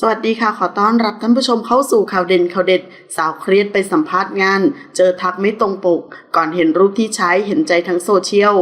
สวัสดีค่ะ ขอต้อนรับท่านผู้ชมเข้าสู่ข่าวเด่นข่าวเด็ด สาวเครียดไปสัมภาษณ์งาน เจอทักไม่ตรงปก ก่อนเห็นรูปที่ใช้เห็นใจทั้งโซเชียล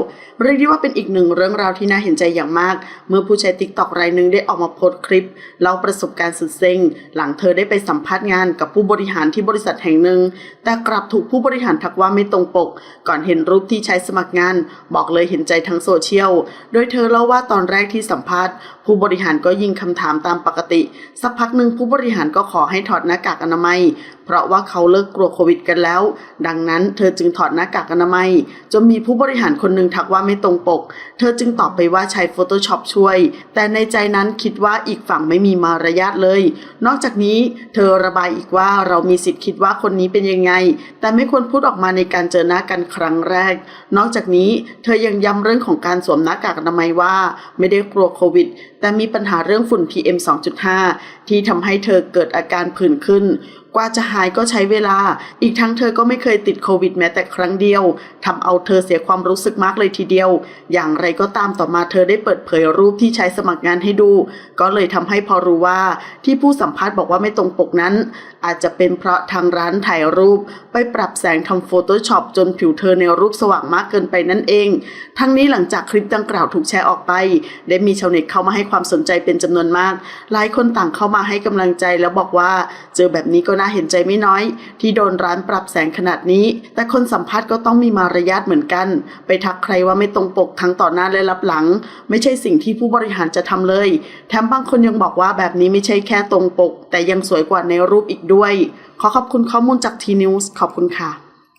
เรียกได้ว่าเป็นอีกหนึ่งเรื่องราวที่น่าเห็นใจอย่างมาก เมื่อผู้ใช้ติ๊กต็อกรายหนึ่งได้ออกมาโพสต์คลิปเล่าประสบการณ์สุดเซ็งหลังเธอได้ไปสัมภาษณ์งานกับผู้บริหารที่บริษัทแห่งหนึ่ง แต่กลับถูกผู้บริหารทักว่าไม่ตรงปก ก่อนเห็นรูปที่ใช้สมัครงาน บอกเลยเห็นใจทั้งโซเชียลโดยเธอเล่าว่าตอนแรกที่สัมภาษณ์ ผู้บริหารก็ยิงคำถามตามปกติสักพักหนึ่งผู้บริหารก็ขอให้ถอดหน้ากากอนามัย เพราะว่าเขาเลิกกลัวโควิดกันแล้ว ดังนั้นเธอจึงถอดหน้ากากอนามัย จนมีผู้บริหารคนหนึ่งทักว่าไม่ตรงปก เธอจึงตอบไปว่าใช้ Photoshop ช่วย แต่ในใจนั้นคิดว่าอีกฝั่งไม่มีมารยาทเลย นอกจากนี้เธอระบายอีกว่าเรามีสิทธิ์คิดว่าคนนี้เป็นยังไง แต่ไม่ควรพูดออกมาในการเจอหน้ากันครั้งแรก นอกจากนี้เธอยังย้ำเรื่องของการสวมหน้ากากอนามัยว่า ไม่ได้กลัวโควิด แต่มีปัญหาเรื่องฝุ่น PM 2.5 ที่ทำให้เธอเกิดอาการผื่นขึ้น กว่าจะหายก็ใช้เวลา อีกทั้งเธอก็ไม่เคยติดโควิดแม้แต่ครั้งเดียวทำเอาเธอเสียความรู้สึกมากเลยทีเดียว อย่างไรก็ตามต่อมาเธอได้เปิดเผยรูปที่ใช้สมัครงานให้ดู ก็เลยทำให้พอรู้ว่าที่ผู้สัมภาษณ์บอกว่าไม่ตรงปกนั้น อาจจะเป็นเพราะทางร้านถ่ายรูป ไปปรับแสงทำโฟโต้ช็อปจนผิวเธอในรูปสว่างมากเกินไปนั่นเอง ทั้งนี้หลังจากคลิปดังกล่าวถูกแชร์ออกไป ได้มีชาวเน็ตเข้ามาให้ความสนใจเป็นจำนวนมาก หลายคนต่างเข้ามาให้กำลังใจแล้วบอกว่า เจอแบบนี้ก็น่าเห็นใจไม่น้อย ที่โดนร้านปรับแสงขนาดนี้ แต่คนสัมภาษณ์ก็ต้องมีมารยาทเหมือนกัน ไปทักใครว่าไม่ตรงปกทั้งต่อหน้าและรับหลัง ไม่ใช่สิ่งที่ผู้บริหารจะทำเลย แถมบางคนยังบอกว่าแบบนี้ไม่ใช่แค่ตรงปก แต่ยังสวยกว่าในรูปอีกด้วย ขอขอบคุณข้อมูลจากทีนิวส์ขอบคุณค่ะ